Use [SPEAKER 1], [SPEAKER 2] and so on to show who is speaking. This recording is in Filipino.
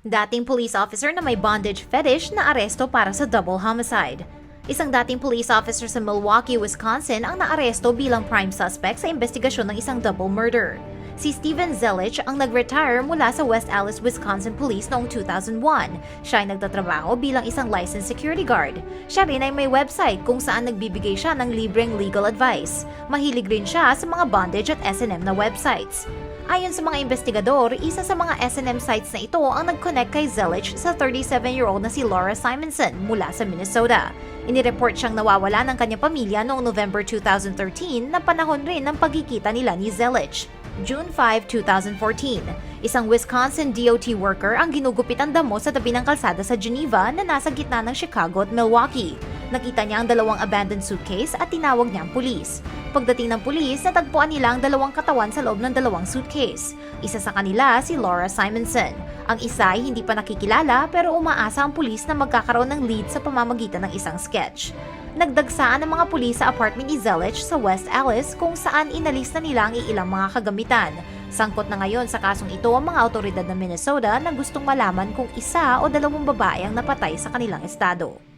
[SPEAKER 1] Dating police officer na may bondage fetish na aresto para sa double homicide. Isang dating police officer sa Milwaukee, Wisconsin ang naaresto bilang prime suspect sa investigasyon ng isang double murder. Si Steven Zelich ang nag-retire mula sa West Allis, Wisconsin Police noong 2001. Siya ay nagtatrabaho bilang isang licensed security guard. Siya rin ay may website kung saan nagbibigay siya ng libreng legal advice. Mahilig rin siya sa mga bondage at S&M na websites. Ayon sa mga investigador, isa sa mga S&M sites na ito ang nag-connect kay Zelich sa 37-year-old na si Laura Simonson mula sa Minnesota. Inireport siyang nawawala ng kanyang pamilya noong November 2013 na panahon rin ng pagkikita nila ni Zelich. June 5, 2014, isang Wisconsin DOT worker ang ginugupit ang damo sa tabi ng kalsada sa Geneva na nasa gitna ng Chicago at Milwaukee. Nakita niya ang dalawang abandoned suitcase at tinawag niya ang pulis. Pagdating ng pulis, natagpuan nila ang dalawang katawan sa loob ng dalawang suitcase. Isa sa kanila si Laura Simonson. Ang isa ay hindi pa nakikilala pero umaasa ang pulis na magkakaroon ng lead sa pamamagitan ng isang sketch. Nagdagsaan ang mga pulis sa apartment ni Zelich sa West Allis kung saan inalis na nila ang ilang mga kagamitan. Sangkot na ngayon sa kasong ito ang mga otoridad ng Minnesota na gustong malaman kung isa o dalawang babae ang napatay sa kanilang estado.